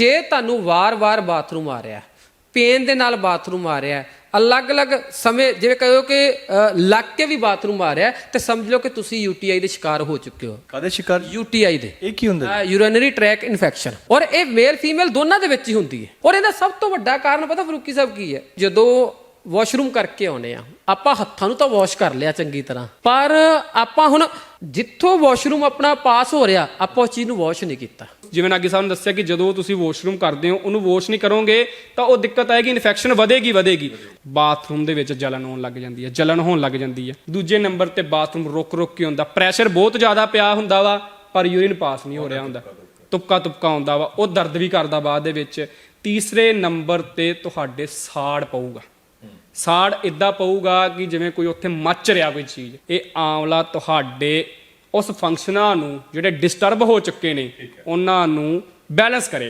ਜੇ ਤੁਹਾਨੂੰ ਵਾਰ-ਵਾਰ ਬਾਥਰੂਮ ਆ ਰਿਹਾ ਪੇਨ ਦੇ ਨਾਲ ਬਾਥਰੂਮ ਆ ਰਿਹਾ ਅਲੱਗ-ਅਲੱਗ ਸਮੇਂ ਜਿਵੇਂ ਕਹੋ ਕਿ ਲੱਗ ਕੇ ਵੀ ਬਾਥਰੂਮ ਆ ਰਿਹਾ ਤੇ ਸਮਝ ਲਓ ਕਿ ਤੁਸੀਂ ਯੂਟੀਆਈ ਦੇ ਸ਼ਿਕਾਰ ਹੋ ਚੁੱਕੇ ਹੋ। ਕਾਦੇ ਸ਼ਿਕਾਰ? ਯੂਟੀਆਈ ਦੇ। ਇਹ ਕੀ ਹੁੰਦਾ ਯੂਰੀਨਰੀ ਟਰੈਕ ਇਨਫੈਕਸ਼ਨ ਔਰ ਇਹ ਮੇਲ ਫੀਮੇਲ ਦੋਨਾਂ ਦੇ ਵਿੱਚ ਹੀ ਹੁੰਦੀ ਹੈ। ਔਰ ਇਹਦਾ ਸਭ ਤੋਂ ਵੱਡਾ ਕਾਰਨ ਪਤਾ ਫਰੂਕੀ ਸਾਹਿਬ ਕੀ ਹੈ? ਜਦੋਂ ਵਾਸ਼ਰੂਮ ਕਰਕੇ ਆਉਨੇ ਆ। ਆਪਾਂ ਹੱਥਾਂ ਨੂੰ ਤਾਂ ਵਾਸ਼ ਕਰ ਲਿਆ ਚੰਗੀ ਤਰ੍ਹਾਂ। ਪਰ ਆਪਾਂ ਹੁਣ ਜਿੱਥੋਂ ਵਾਸ਼ਰੂਮ ਆਪਣਾ ਪਾਸ ਹੋ ਰਿਹਾ, ਆਪਾਂ ਉਸ ਚੀਜ਼ ਨੂੰ ਵਾਸ਼ ਨਹੀਂ ਕੀਤਾ। ਜਿਵੇਂ ਨਾਗੀ ਸਾਹਿਬ ਨੇ ਦੱਸਿਆ ਕਿ ਜਦੋਂ ਤੁਸੀਂ ਵਾਸ਼ਰੂਮ ਕਰਦੇ ਹੋ, ਉਹਨੂੰ ਵਾਸ਼ ਨਹੀਂ ਕਰੋਗੇ, ਤਾਂ ਉਹ ਦਿੱਕਤ ਆਏਗੀ ਇਨਫੈਕਸ਼ਨ ਵਧੇਗੀ ਵਧੇਗੀ। ਬਾਥਰੂਮ ਦੇ ਵਿੱਚ ਜਲਨ ਹੋਣ ਲੱਗ ਜਾਂਦੀ ਹੈ, ਜਲਨ ਹੋਣ ਲੱਗ ਜਾਂਦੀ ਹੈ। ਦੂਜੇ ਨੰਬਰ ਤੇ ਬਾਥਰੂਮ ਰੁਕ ਰੁਕ ਕੇ ਹੁੰਦਾ। ਪ੍ਰੈਸ਼ਰ ਬਹੁਤ ਜ਼ਿਆਦਾ ਪਿਆ ਹੁੰਦਾ ਵਾ, ਪਰ ਯੂਰਿਨ ਪਾਸ ਨਹੀਂ ਹੋ ਰਿਹਾ ਹੁੰਦਾ। ਤੁਪਕਾ ਤੁਪਕਾ ਹੁੰਦਾ ਵਾ, ਉਹ ਦਰਦ ਵੀ ਕਰਦਾ ਬਾਅਦ ਦੇ ਵਿੱਚ। ਤੀਸਰੇ ਨੰਬਰ ਤੇ ਤੁਹਾਡੇ ਸਾੜ ਪਊਗਾ। ਸਾੜ ਇਦਾਂ ਪਊਗਾ ਕਿ ਜਿਵੇਂ ਕੋਈ ਉੱਥੇ ਮੱਚ ਰਿਹਾ ਕੋਈ ਚੀਜ਼। ਇਹ ਆਮਲਾ ਤੁਹਾਡੇ ਉਸ ਫੰਕਸ਼ਨਾਂ ਨੂੰ ਜਿਹੜੇ ਡਿਸਟਰਬ ਹੋ ਚੁੱਕੇ ਨੇ ਉਹਨਾਂ ਨੂੰ ਬੈਲੈਂਸ ਕਰੇਗਾ।